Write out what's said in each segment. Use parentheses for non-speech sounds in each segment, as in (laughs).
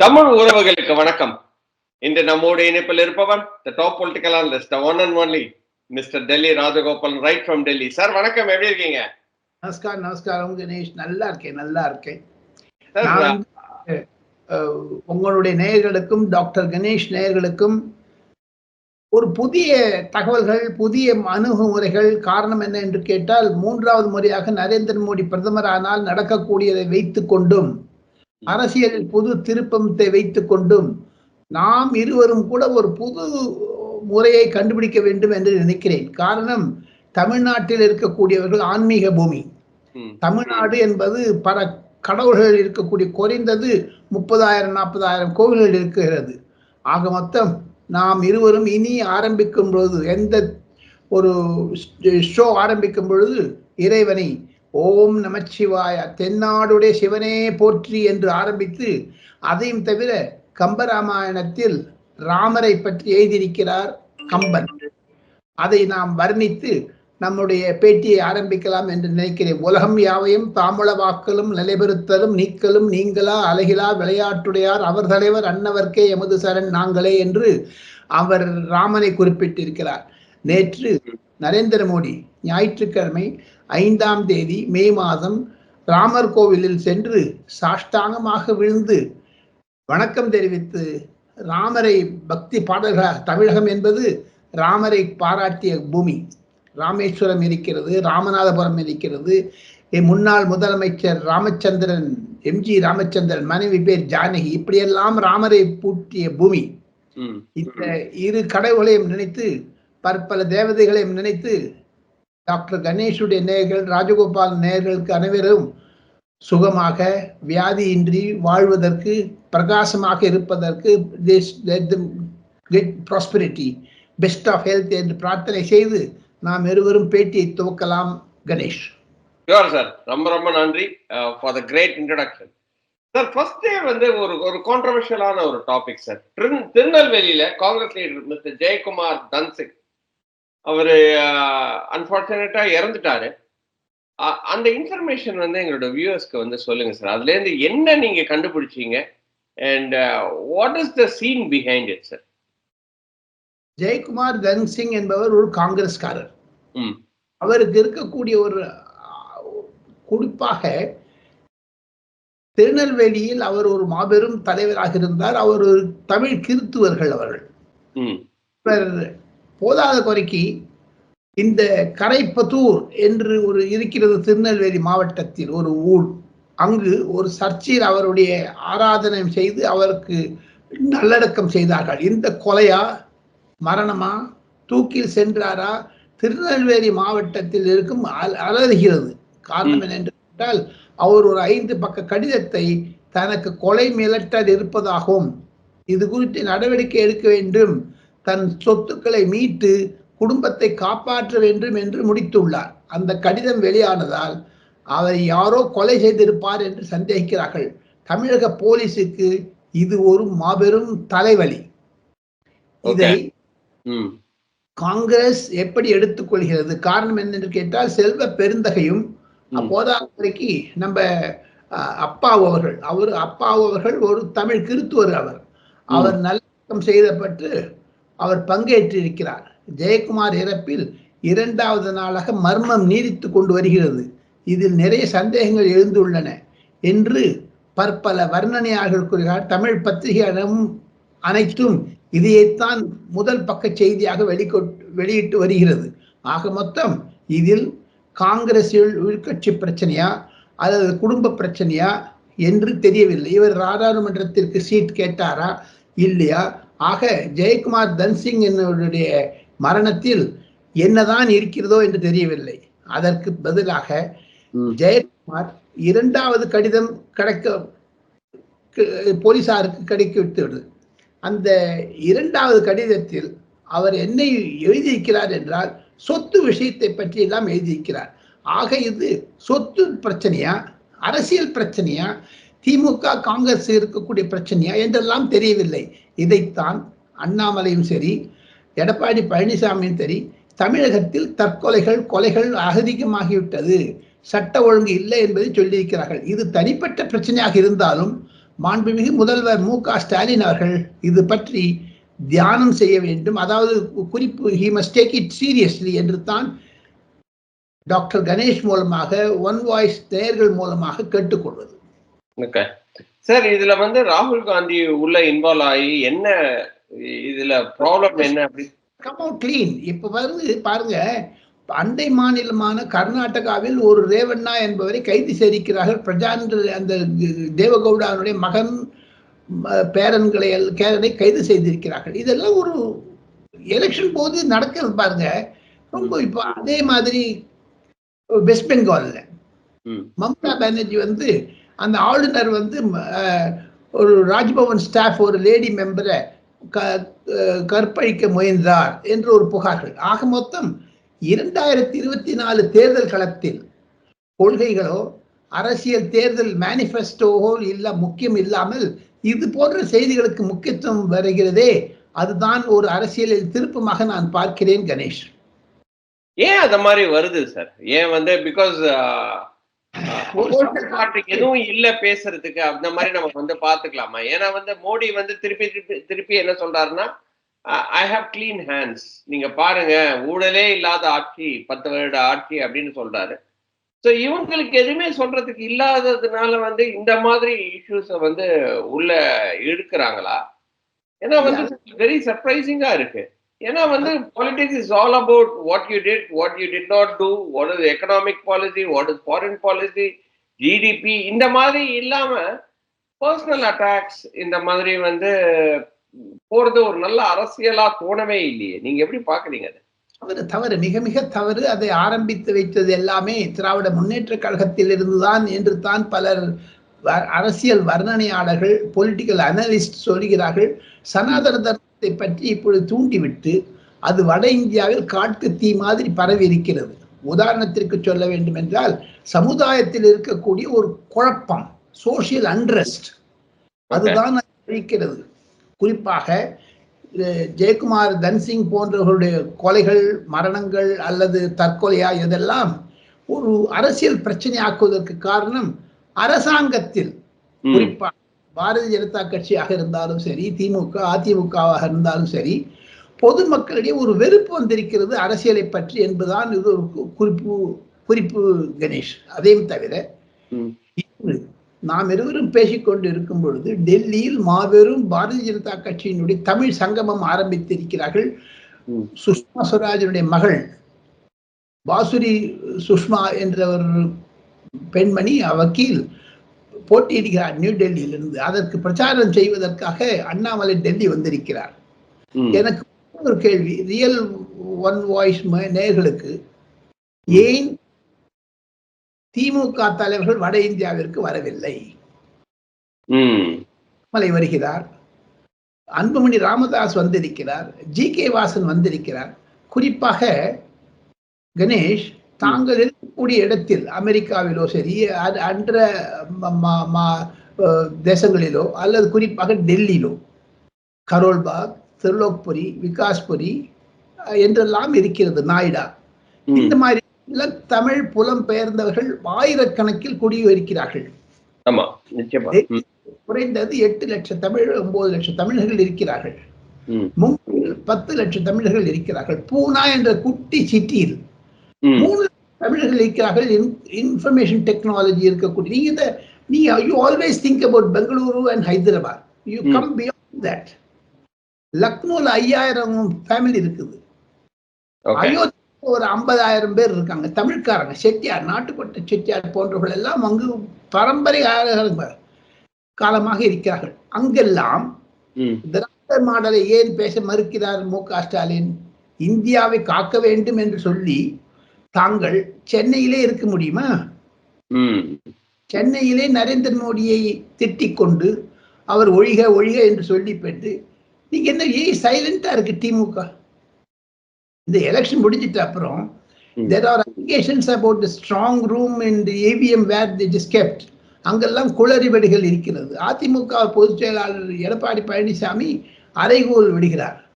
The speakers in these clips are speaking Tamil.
தமிழ் உறவுகளுக்கு வணக்கம். இன்று நம்மோடு இணைப்பில் இருப்பவர் the top political analyst one and only mister Delhi Rajagopal right from Delhi sir வணக்கம். எப்படி இருக்கீங்க? நமஸ்கார் நமஸ்காரம் கணேஷ் நல்லா இருக்கேன் நல்லா இருக்கேன். உங்களுடைய நேயர்களுக்கும் டாக்டர் கணேஷ் நேயர்களுக்கும் ஒரு புதிய தகவல்கள் புதிய அணுகுமுறைகள் காரணம் என்ன என்று கேட்டால் மூன்றாவது முறையாக நரேந்திர மோடி பிரதமரானால் நடக்கக்கூடியதை வைத்துக் கொண்டும் அரசியலில் புது திருப்பத்தை வைத்துக் கொண்டும் நாம் இருவரும் கூட ஒரு புது முறையை கண்டுபிடிக்க வேண்டும் என்று நினைக்கிறேன். காரணம் தமிழ்நாட்டில் இருக்கக்கூடியவர்கள் ஆன்மீக பூமி. தமிழ்நாடு என்பது பல கடவுள்கள் இருக்கக்கூடிய குறைந்தது முப்பதாயிரம் நாற்பதாயிரம் கோவில்கள் இருக்கிறது. ஆக மொத்தம் நாம் இருவரும் இனி ஆரம்பிக்கும் பொழுது எந்த ஒரு ஷோ ஆரம்பிக்கும் பொழுது இறைவனை ஓம் நமச்சிவாய. தென்னாடுடைய சிவனே போற்றி என்று ஆரம்பித்து அதையும் தவிர கம்பராமாயணத்தில் ராமரை பற்றி எழுதியிருக்கிறார் கம்பன். அதை நாம் வர்ணித்து நம்முடைய பேட்டியை ஆரம்பிக்கலாம் என்று நினைக்கிறேன். உலகம் யாவையும் தாமுள வாக்கலும் நிலைபெறுத்தலும் நீக்கலும் நீங்களா அழகிலா விளையாட்டுடையார் அவர் தலைவர் அன்னவர்க்கே எமது சரண் நாங்களே என்று அவர் ராமனை குறிப்பிட்டிருக்கிறார். நேற்று நரேந்திர மோடி ஞாயிற்றுக்கிழமை ஐந்தாம் தேதி மே மாதம் ராமர் கோவிலில் சென்று சாஷ்டாங்கமாக விழுந்து வணக்கம் தெரிவித்து ராமரை பக்தி பாடல்கள் தமிழகம் என்பது ராமரை பாராட்டிய பூமி. ராமேஸ்வரம் இருக்கிறது ராமநாதபுரம் இருக்கிறது. முன்னாள் முதலமைச்சர் ராமச்சந்திரன் எம்ஜி ராமச்சந்திரன் மனைவி பேர் ஜானகி இப்படியெல்லாம் ராமரை பூட்டிய பூமி. இந்த இரு கடவுளையும் நினைத்து பற்பல தேவதைகளையும் நினைத்து டாக்டர் கணேஷுடைய நேயர்கள் ராஜகோபால் நேயர்களுக்கு அனைவரும் சுகமாக வியாதியின்றி வாழ்வதற்கு பிரகாசமாக இருப்பதற்கு get prosperity best of health என்று பிரார்த்தனை செய்து நாம் இருவரும் பேட்டியை துவக்கலாம் கணேஷ். Sure சார் ரொம்ப ரொம்ப நன்றி. For the great introduction sir ஃபர்ஸ்டே வந்து ஒரு ஒரு கான்ட்ரவர்ஷியலான ஒரு டாபிக் சார் திருநெல்வேலியில காங்கிரஸ் லீடர் மிஸ்டர் ஜெயக்குமார் தன்சிங் அவரு அன்பார்ச்சுனேட்டா இறந்துட்டாரு. அந்த இன்ஃபர்மேஷன் வந்து எங்களோட வியூவர்ஸ்க்கு வந்து சொல்லுங்க சார் அதுல இருந்து என்ன நீங்க கண்டுபிடிச்சீங்க? And what is the scene behind it sir Jayakumar Dhansingh என்பவர் ஒரு காங்கிரஸ்காரர். ம். அவருக்கு இருக்கக்கூடிய ஒரு குறிப்பாக திருநெல்வேலியில் அவர் ஒரு மாபெரும் தலைவராக இருந்தார். அவர் ஒரு தமிழ் கிறித்துவர்கள் அவர்கள். போதாத குறைக்கு இந்த கரைப்பத்தூர் என்று ஒரு இருக்கிறது திருநெல்வேலி மாவட்டத்தில் ஒரு ஊர். அங்கு ஒரு சர்ச்சில் அவருடைய ஆராதனை செய்து அவருக்கு நல்லடக்கம் செய்தார்கள். இந்த கொலையா மரணமா தூக்கில் சென்றாரா திருநெல்வேலி மாவட்டத்தில் இருக்கும் அல- அலறுகிறது. காரணம் என்னென்று கேட்டால் அவர் ஒரு ஐந்து பக்க கடிதத்தை தனக்கு கொலை மிரட்டல் இருப்பதாகவும் இது குறித்து நடவடிக்கை எடுக்க வேண்டும். தன் சொத்துக்களை மீட்டு குடும்பத்தை காப்பாற்ற வேண்டும் என்று முடித்துள்ளார். அந்த கடிதம் வெளியானதால் அவர் யாரோ கொலை செய்திருப்பார் என்று சந்தேகிக்கிறார்கள். தமிழக போலீசுக்கு இது ஒரு மாபெரும் தலைவலி. இதை காங்கிரஸ் எப்படி எடுத்துக்கொள்கிறது? காரணம் என்னென்று கேட்டால் செல்வ பெருந்தகையும் ம். போதாதைக்கு நம்ம அப்பாவு அவர்கள் அவர் அப்பாவு அவர்கள் ஒரு தமிழ் கிறித்துவர் அவர். அவர் நல்லடக்கம் செய்யப்பட்டு அவர் பங்கேற்றிருக்கிறார். ஜெயக்குமார் இறப்பில் இரண்டாவது நாளாக மர்மம் நீடித்து கொண்டு வருகிறது. இதில் நிறைய சந்தேகங்கள் எழுந்துள்ளன என்று பற்பல வர்ணனையாளர்கள் கூறுகிறார் தமிழ் பத்திரிகையிடம் அனைத்தும் இதையைத்தான் முதல் பக்க செய்தியாக வெளிக்கொட் வெளியிட்டு வருகிறது. ஆக மொத்தம் இதில் காங்கிரஸ் உள்கட்சி பிரச்சனையா அல்லது குடும்ப பிரச்சனையா என்று தெரியவில்லை. இவர் நாடாளுமன்றத்திற்கு சீட் கேட்டாரா இல்லையா ஆக ஜெயக்குமார் தன்சிங் என்னுடைய மரணத்தில் என்னதான் இருக்கிறதோ என்று தெரியவில்லை. அதற்கு பதிலாக. ஜெயக்குமார் இரண்டாவது கடிதம் கிடைக்க போலீசாருக்கு கிடைக்க விட்டது அந்த இரண்டாவது கடிதத்தில் அவர் என்னை எழுதியிருக்கிறார் என்றால் சொத்து விஷயத்தை பற்றி எல்லாம் எழுதியிருக்கிறார். ஆக இது சொத்து பிரச்சனையா? அரசியல் பிரச்சனையா? திமுக காங்கிரஸ் இருக்கக்கூடிய பிரச்சனையா என்றெல்லாம் தெரியவில்லை. இதைத்தான் அண்ணாமலையும் சரி எடப்பாடி பழனிசாமியும் சரி தமிழகத்தில் தற்கொலைகள் கொலைகள் அதிகமாகிவிட்டது சட்ட ஒழுங்கு இல்லை என்பதை சொல்லியிருக்கிறார்கள். இது தனிப்பட்ட பிரச்சனையாக இருந்தாலும் மாண்புமிகு முதல்வர் மு க ஸ்டாலின் அவர்கள் இது பற்றி தியானம் செய்ய வேண்டும். அதாவது குறிப்பு he must take it seriously என்று தான் டாக்டர் கணேஷ் மூலமாக ஒன் வாய்ஸ் நேயர்கள் மூலமாக கேட்டுக்கொள்வது. சார் இதுல வந்து ராகுல் காந்தி உள்ள இன்வால்வ் ஆகி என்ன இதுல ப்ராப்ளம் என்ன கம் அவுட் கிளீன் இப்ப வந்து பாருங்க அண்டை மாநிலமான கர்நாடகாவில் ஒரு ரேவண்ணா என்பவரை கைது செய்திருக்கிறார்கள். பிரஜாந்திர அந்த தேவகவுடாவுடைய மகன் பேரன்களை கேரனை கைது செய்திருக்கிறார்கள். இதெல்லாம் ஒரு எலெக்ஷன் போது நடக்கிறது பாருங்க. ரொம்ப இப்போ அதே மாதிரி வெஸ்ட் பெங்கால்ல. மம்தா பானர்ஜி வந்து அந்த ஆளுநர் வந்து ஒரு ராஜ்பவன் ஸ்டாஃப் ஒரு லேடி மெம்பரை க கற்பழிக்க முயன்றார் என்று ஒரு புகார்கள். ஆக மொத்தம் இரண்டாயிரத்தி இருபத்தி நாலு தேர்தல் களத்தில் கொள்கைகளோ அரசியல் தேர்தல் மேனிஃபெஸ்டோவோ இல்லை முக்கியம் இல்லாமல் இது போன்ற செய்திகளுக்கு முக்கியத்துவம் வருகிறதே அதுதான் ஒரு அரசியலில் திருப்பமாக நான் பார்க்கிறேன் கணேஷ். ஏன் அந்த மாதிரி வருது சார்? ஏன் வந்து பிகாஸ் எதுவும் இல்ல பேசுறதுக்கு அந்த மாதிரி நம்ம வந்து பாத்துக்கலாமா? ஏன்னா வந்து மோடி வந்து திருப்பி திருப்பி திருப்பி என்ன சொல்றாருன்னா ஐ ஹாவ் கிளீன் ஹேண்ட்ஸ் நீங்க பாருங்க ஊழலே இல்லாத ஆட்சி பத்து வருட ஆட்சி அப்படின்னு சொல்றாரு. ஸோ இவங்களுக்கு எதுவுமே சொல்றதுக்கு இல்லாததுனால வந்து இந்த மாதிரி இஷ்யூஸை வந்து உள்ள இழுக்கிறாங்களா? ஏன்னா வந்து வெரி சர்ப்ரைசிங்கா இருக்கு. ஏன்னா வந்து politics is all about what you did what you did not do what is economic policy what is foreign policy GDP இந்த மாதிரி இல்லாம பர்சனல் அட்டாக்ஸ் இந்த மாதிரி வந்து போறது ஒரு நல்ல அரசியலா தோணவே இல்லையே. நீங்க எப்படி பாக்குறீங்க அது? தவறு தவறு. மிக மிக தவறு. அதை ஆரம்பித்து வைத்தது எல்லாமே திராவிட முன்னேற்ற கழகத்தில் இருந்துதான் என்று தான் பலர் அரசியல் வர்ணனையாளர்கள் பொலிட்டிக்கல் அனலிஸ்ட் சொல்கிறார்கள் சனாதன தர்மத்தை பற்றி இப்பொழுது தூண்டிவிட்டு அது வட இந்தியாவில் காட்டு தீ மாதிரி பரவி இருக்கிறது. உதாரணத்திற்கு சொல்ல வேண்டும் என்றால் சமுதாயத்தில் இருக்கக்கூடிய ஒரு குழப்பம் சோசியல் அண்ட்ரஸ்ட் அதுதான் அது இருக்கிறது குறிப்பாக ஜெயக்குமார் தன்சிங் போன்றவர்களுடைய கொலைகள் மரணங்கள் அல்லது தற்கொலையா இதெல்லாம் ஒரு அரசியல் பிரச்சனையாக்குவதற்கு காரணம் அரசாங்கத்தில் குறிப்பாக பாரதிய ஜனதா கட்சியாக இருந்தாலும் சரி திமுக அதிமுகவாக இருந்தாலும் சரி பொதுமக்களிடையே ஒரு வெறுப்பு வந்திருக்கிறது அரசியலை பற்றி என்பதுதான் இது ஒரு குறிப்பு குறிப்பு கணேஷ். அதையும் தவிர நாம் இருவரும் பேசிக்கொண்டு இருக்கும் பொழுது டெல்லியில் மாபெரும் பாரதிய ஜனதா கட்சியினுடைய தமிழ் சங்கமம் ஆரம்பித்திருக்கிறார்கள். சுஷ்மா ஸ்வராஜனுடைய மகள் பாசுரி சுஷ்மா என்ற ஒரு பெண்மணி வக்கீல் போட்டியிடுகிறார் நியூ டெல்லியிலிருந்து. அதற்கு பிரச்சாரம் செய்வதற்காக அண்ணாமலை டெல்லி வந்திருக்கிறார். எனக்கு ஒரு கேள்வி. ரியல் ஒன் வாய்ஸ் நேயர்களுக்கு ஏன் திமுக தலைவர்கள் வட இந்தியாவிற்கு வரவில்லை. மலை வருகிறார். அன்புமணி ராமதாஸ் வந்திருக்கிறார். ஜி கே வாசன் வந்திருக்கிறார். குறிப்பாக கணேஷ் தாங்கள் இருக்கக்கூடிய இடத்தில் அமெரிக்காவிலோ சரி அன்ற தேசங்களிலோ அல்லது குறிப்பாக டெல்லியிலோ கரோல்பாக் திருலோக்புரி விகாஸ்புரி என்றெல்லாம் இருக்கிறது நாய்டா. இந்த மாதிரி தமிழ் புலம் பெயர்ந்தவர்கள் ஆயிரக்கணக்கில் குடியிருக்கிறார்கள் குறைந்தது எட்டு லட்சம் தமிழ் ஒன்பது லட்சம் தமிழர்கள் இருக்கிறார்கள். மும்பையில் பத்து லட்சம் தமிழர்கள் இருக்கிறார்கள். பூனா என்ற குட்டி சிட்டியில். மூணு தமிழர்கள் இருக்கிறார்கள் இன்ஃபர்மேஷன் டெக்னாலஜி இருக்கக்கூடிய நீங்க இந்த நீ you always think about Bengaluru and Hyderabad you. Come beyond that லக்னோல ஐயாயிரம் ஃபேமிலி இருக்குது. அயோத்தி ஒரு ஐம்பதாயிரம் பேர் இருக்காங்க தமிழ்காரங்க செட்டியார் நாட்டுப்பட்ட செட்டியார் போன்றவர்கள் எல்லாம் அங்கு பரம்பரை காலமாக இருக்கிறார்கள். அங்கெல்லாம் திராவிட மாடலை ஏன் பேச மறுக்கிறார் மு க ஸ்டாலின்? இந்தியாவை காக்க வேண்டும் என்று சொல்லி தாங்கள் சென்னையிலே இருக்க முடியுமா. சென்னையிலே நரேந்திர மோடியை திட்டிக் கொண்டு அவர் ஒழிக ஒழிக என்று சொல்லி பெற்று நீங்க என்ன ஏன் சைலண்டா இருக்கு திமுக? இந்த எலெக்ஷன் முடிஞ்சிட்ட அப்புறம் ம். there are allegations about the strong room in the AVM where they just kept. அங்கெல்லாம் குளறிவடிகள் இருக்கிறது. அதிமுக பொதுச் செயலாளர் எடப்பாடி பழனிசாமி அறைகோல் விடுகிறார்.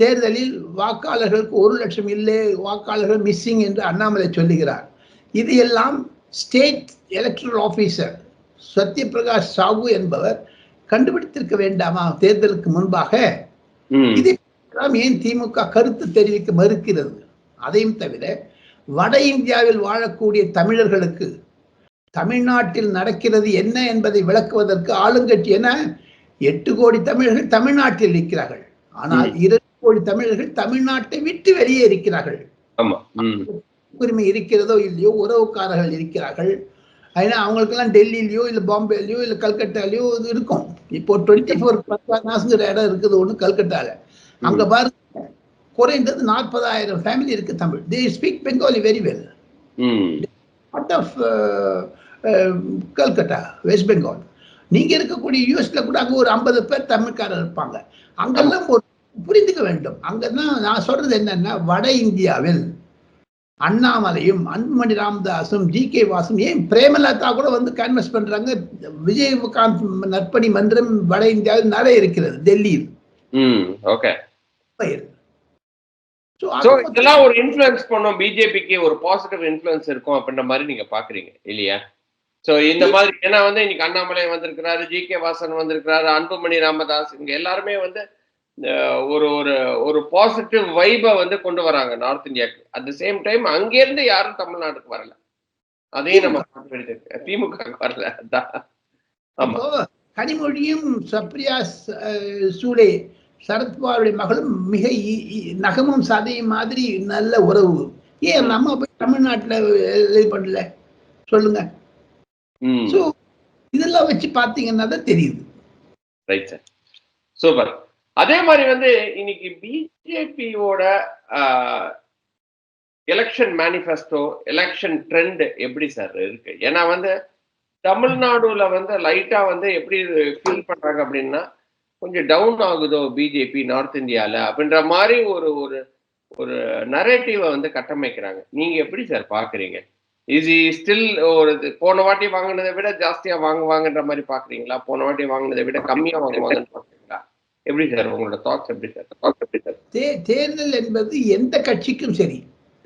தேர்தலில் வாக்காளர்களுக்கு ஒரு லட்சம் இல்லை வாக்காளர்கள் மிஸ்ஸிங் என்று அண்ணாமலை சொல்லுகிறார். இது எல்லாம் state electoral officer Satyaprakash Sahoo என்பவர் கண்டுபிடித்திருக்க வேண்டாமா தேர்தலுக்கு முன்பாக? இது ஏன் திமுக கருத்து தெரிவிக்க மறுக்கிறது? அதையும் தவிர வட இந்தியாவில் வாழக்கூடிய தமிழர்களுக்கு தமிழ்நாட்டில் நடக்கிறது என்ன என்பதை விளக்குவதற்கு ஆளுங்கட்சி என எட்டு கோடி தமிழர்கள் தமிழ்நாட்டில் இருக்கிறார்கள் ஆனால் இரண்டு கோடி தமிழர்கள் தமிழ்நாட்டை விட்டு வெளியே இருக்கிறார்கள். உரிமை இருக்கிறதோ இல்லையோ உறவுக்காரர்கள் இருக்கிறார்கள். ஏன்னா அவங்களுக்கெல்லாம் டெல்லியிலயோ இல்லை பாம்பேலயோ இல்லை கல்கட்டாலயோ இது இருக்கும். இப்போ டுவெண்ட்டி ஃபோர் நாசுங்கிற இடம் இருக்குது ஒன்று கல்கட்டால. அங்க பாருங்க குறைந்தது நாற்பதாயிரம் ஃபேமிலி இருக்கு Tamil. They speak Bengali very well out of Calcutta West Bengal நீங்க இருக்கக்கூடிய யூஎஸ்ல கூட அங்க ஒரு ஐம்பது பேர் தமிழ்காரர் இருப்பாங்க. அங்கெல்லாம் ஒரு புரிந்துக்க வேண்டும். அங்கதான் நான் சொல்றது என்னன்னா வட இந்தியாவில் அண்ணாமலையும் அன்புமணி ராமதாஸும் ஜி கே வாசும் ஏன் பிரேமலதா கூட வந்து கேன்வஸ் பண்றாங்க? விஜயகாந்த் நற்பணி மன்றம் வட இந்தியாவில் நிறைய இருக்கிறது டெல்லியில். ஓகே இதெல்லாம் ஒரு இன்ஃப்ளூயன்ஸ் பண்ணும். பிஜேபிக்கு ஒரு பாசிட்டிவ் இன்ஃப்ளூயன்ஸ் இருக்கும் அப்படின்ற மாதிரி நீங்க பாக்குறீங்க இல்லையா? சோ இந்த மாதிரி ஏன்னா வந்து இன்னைக்கு அண்ணாமலை வந்திருக்கிறாரு ஜி கே வாசன் வந்திருக்கிறாரு அன்புமணி ராமதாஸ் இங்க எல்லாருமே வந்து ஒரு ஒரு ஒரு பாசிட்டிவ் வைபை வந்து கொண்டு வராங்க நார்த் இந்தியாவுக்கு அட் த சேம் டைம் அங்கேருந்து யாரும் தமிழ்நாட்டுக்கு வரல. அதையும் நம்ம. திமுக. வரல. அதான். ஆமா. கனிமொழியும் சப்ரியா சூலே சரத்பவாருடைய மகளும் மிக நகமும் சதையும் மாதிரி நல்ல உறவு. ஏன் நம்ம போய் தமிழ்நாட்டுல இது பண்ணல? சொல்லுங்க. சோ இதெல்லாம் வச்சு பாத்தீங்கன்னா தான் தெரியுது. ரைட் சார் சூப்பர் அதே மாதிரி வந்து இன்னைக்கு பிஜேபியோட எலெக்ஷன் மேனிஃபெஸ்டோ எலெக்ஷன் ட்ரெண்ட் எப்படி சார் இருக்கு? ஏன்னா வந்து தமிழ்நாடுல வந்து லைட்டா வந்து எப்படி ஃபீல் பண்றாங்க அப்படின்னா கொஞ்சம் டவுன் ஆகுதோ பிஜேபி நார்த் இந்தியால அப்படின்ற மாதிரி ஒரு ஒரு ஒரு நரேட்டிவை வந்து கட்டமைக்கிறாங்க. நீங்க எப்படி சார் பாக்குறீங்க? இஸ் ஸ்டில் ஒரு இது- போன வாட்டி வாங்கினதை விட ஜாஸ்தியா வாங்குவாங்கன்ற மாதிரி பாக்குறீங்களா? போன வாட்டி வாங்கினதை விட கம்மியா வாங்குவாங்கன்னு எப்படி சார் உங்களோட தாட்ஸ் எப்படி சார்? எப்படி சார்? தே தேர்தல் என்பது எந்த கட்சிக்கும் சரி.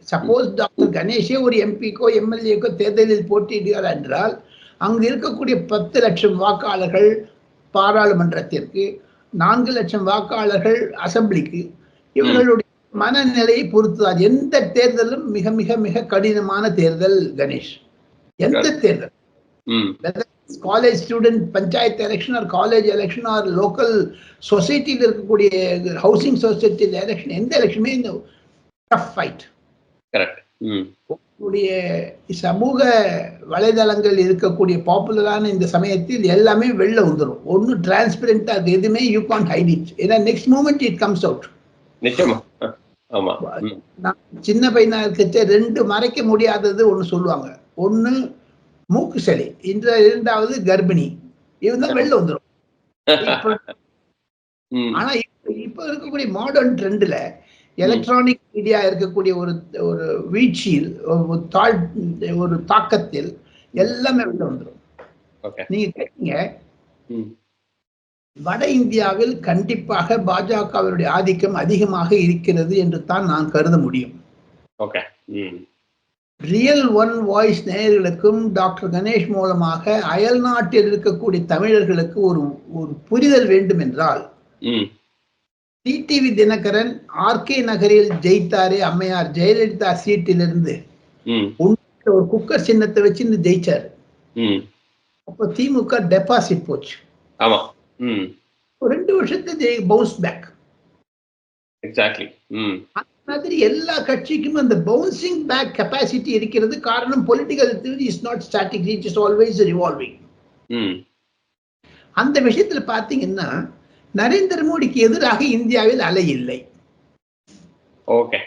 சப்போஸ் டாக்டர் கணேஷே ஒரு எம்பிக்கோ எம்எல்ஏக்கோ தேர்தலில் போட்டியிடுகிறார் என்றால் அங்கு இருக்கக்கூடிய பத்து லட்சம் வாக்காளர்கள் பாராளுமன்றத்திற்கு நான்கு லட்சம் வாக்காளர்கள் அசெம்பிளிக்கு இவர்களுடைய மனநிலையை பொறுத்துதான் எந்த தேர்தலும் மிக மிக மிக கடினமான தேர்தல் கணேஷ். எந்த தேர்தல்? College student panchayat election or college election or local சொசைட்டியில் இருக்கக்கூடிய ஹவுசிங் சொசைட்டியில் எலெக்ஷன் எந்த எலெக்ஷனுமே இந்த டஃப் ஃபைட் கரெக்ட் உங்களுடைய சமூக வலைதளங்கள் இருக்கக்கூடிய பாப்புலரான இந்த சமயத்தில் எல்லாமே வெளில வந்துடும் ஒன்றும் டிரான்ஸ்பரண்டா இருக்கு எதுவுமே யூ கான் ஹைட் இட் ஏன்னா next moment it comes out நிச்சயமா. நான் சின்ன பையனா இருக்கச்ச ரெண்டு மறைக்க முடியாதது ஒண்ணு சொல்லுவாங்க. ஒண்ணு மூக்கு சளி இந்த இரண்டாவது கர்ப்பிணி தான் வெளில வந்துடும் (laughs) ஆனா இப்ப இருக்கக்கூடிய மாடர்ன் ட்ரெண்ட்ல எலக்ட்ரானிக் மீடியா இருக்கக்கூடிய ஒரு ஒரு வீழ்ச்சியில் ஒரு தாழ் ஒரு தாக்கத்தில் எல்லாமே வெளில வந்துடும் ஓகே நீங்க கேட்டீங்க. வட இந்தியாவில் கண்டிப்பாக பாஜகவினுடைய ஆதிக்கம் அதிகமாக இருக்கிறது என்று தான் நான் கருத முடியும். ஓகே ரியல் ஒன் வாய்ஸ் நேயர்களுக்கும் டாக்டர் கணேஷ் மூலமாக அயல் நாட்டில் இருக்கக்கூடிய தமிழர்களுக்கு ஒரு ஒரு புரிதல் வேண்டும் என்றால் டிடிவி தினகரன் ஆர்கே நகரில் ஜெயித்தாரே அம்மையார் ஜெயலலிதா சீட்டிலிருந்து. ஒரு குக்கர் சின்னத்தை வச்சு ஜெயிச்சார். ம். அப்போ திமுக டெபாசிட் போச்சு. ஆமா. ரெண்டு வருஷத்துக்கு பவுன்ஸ் பேக் எக்ஸாக்ட்லி மாதிரி எல்லா கட்சிக்கும் அந்த பவுன்சிங் பேக் கெப்பாசிட்டி இருக்கிறது காரணம் political is not static it is always revolving அந்த விஷயத்துல பாத்தீங்கன்னா நரேந்திர மோடிக்கு எதிராக இந்தியாவில் அலை இல்லை. ஓகே.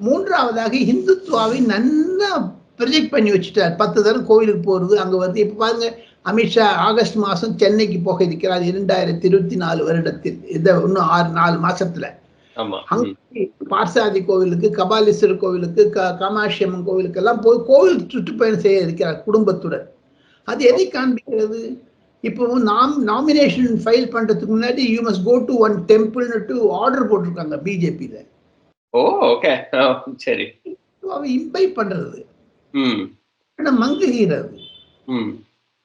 மூன்றாவதாக இந்துத்துவாவை நன்னா ப்ரொஜெக்ட் பண்ணி வச்சுட்டார். பத்து தரம் கோவிலுக்கு போறது அங்க வருது. இப்ப பாருங்க அமித்ஷா ஆகஸ்ட் மாசம் சென்னைக்கு போக இருக்கிறார். இரண்டாயிரத்தி இருபத்தி நாலு வருடத்தில் இந்த இன்னும் ஆறு நாலு மாசத்துல. பார்சாதி கோவிலுக்கு கபாலீஸ்வரர் கோவிலுக்கு க காமாட்சி அம்மன் கோவிலுக்கு எல்லாம் போய் கோவில் சுற்றுப்பயணம் செய்ய இருக்கிறார் குடும்பத்துடன். அது எதை காண்பிக்கிறது? இப்போ நாம் நாமினேஷன் ஃபைல் பண்றதுக்கு முன்னாடி you must go to one டெம்பிள்னு order போட்டிருக்காங்க பிஜேபியில ஓ ஓகே சரி. அவ இம்பை பண்றது. மங்குகிறது ம்.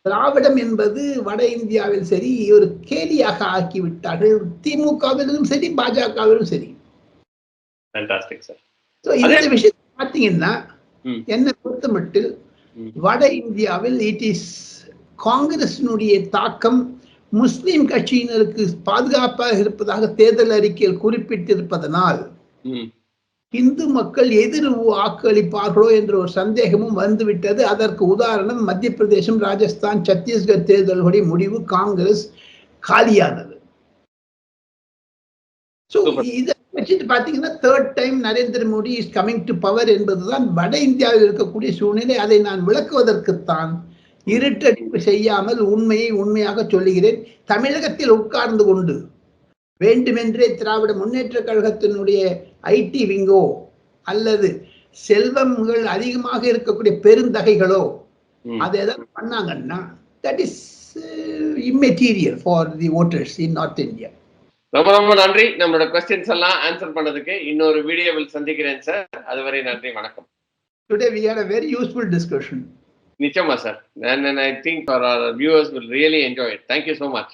திராவிடம் என்பது வட இந்தியாவில் சரி ஒரு கேலியாக ஆக்கிவிட்டார்கள். திமுகவிலும் சரி பாஜகவிலும் சரி. இந்த விஷயம் பாத்தீங்கன்னா ம். என்னை பொறுத்த மட்டில் ம். வட இந்தியாவில் இட் இஸ் காங்கிரசினுடைய தாக்கம். முஸ்லிம் கட்சியினருக்கு பாதுகாப்பாக இருப்பதாக தேர்தல் அறிக்கையில் குறிப்பிட்டிருப்பதனால் இந்து மக்கள் எதிர் வாக்களிப்பார்களோ என்ற ஒரு சந்தேகமும் வந்துவிட்டது. அதற்கு உதாரணம் மத்திய பிரதேசம் ராஜஸ்தான் சத்தீஸ்கர் தேர்தல்களுடைய முடிவு காங்கிரஸ் காலியானது. இதை வச்சுட்டு பார்த்தீங்கன்னா third time Narendra Modi is coming to power என்பதுதான் வட இந்தியாவில் இருக்கக்கூடிய சூழ்நிலை. அதை நான் விளக்குவதற்குத்தான் இருட்டடிப்பு செய்யாமல் உண்மையை உண்மையாக சொல்லுகிறேன். தமிழகத்தில் உட்கார்ந்து கொண்டு வேண்டுமென்றே திராவிட முன்னேற்ற கழகத்தினுடைய ஐடி விங்கோ அல்லது செல்வங்கள் அதிகமாக இருக்கக்கூடிய பெருந்தகைகளோ. அதை ஏதாவது பண்ணாங்கன்னா that is immaterial for the voters in north India ரொம்ப ரொம்ப நன்றி நம்மளோட கொஸ்டின்ஸ் எல்லாம் ஆன்சர் பண்ணதுக்கு இன்னொரு வீடியோவில் சந்திக்கிறேன் சார் அதுவரை நன்றி வணக்கம் today we had a very useful discussion நிச்சயமா sir think our viewers will really enjoy it. Thank you so much.